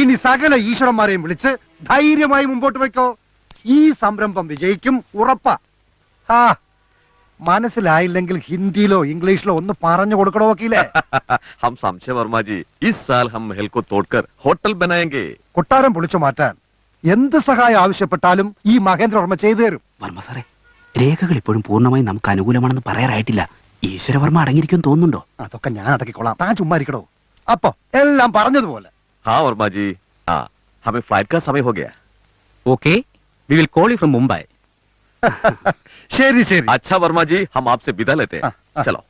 ഇനി സകല ഈശ്വരന്മാരെയും വിളിച്ച് ധൈര്യമായി മുമ്പോട്ട് വെക്കോ ഈ സംരംഭം വിജയിക്കും ഉറപ്പാ. ആ മനസ്സിലായില്ലെങ്കിൽ ഹിന്ദിയിലോ ഇംഗ്ലീഷിലോ ഒന്ന് പറഞ്ഞു കൊടുക്കണോ വക്കീലേ? ഹം ഹം കൊട്ടാരം പൊളിച്ചു മാറ്റാൻ എന്ത് സഹായം ആവശ്യപ്പെട്ടാലും ഈ മഹേന്ദ്ര വർമ്മ ചെയ്തു തരും. വർമ്മ സാറേ രേഖകൾ ഇപ്പോഴും പൂർണമായി നമുക്ക് അനുകൂലമാണെന്ന് പറയാറായിട്ടില്ല. ഈശ്വരവർമ്മ അടങ്ങിയിരിക്കും തോന്നുന്നുണ്ടോ അതൊക്കെ ഞാൻ അടക്കിക്കൊള്ളാം താൻ ചുമ്മാ ഇരിക്കണോ അപ്പൊ എല്ലാം പറഞ്ഞതുപോലെ हाँ वर्मा जी हाँ हमें फ्लाइट का समय हो गया okay we will call you from Mumbai ശരി ശരി अच्छा वर्मा जी हम आपसे विदा लेते हाँ, हैं हाँ। चलो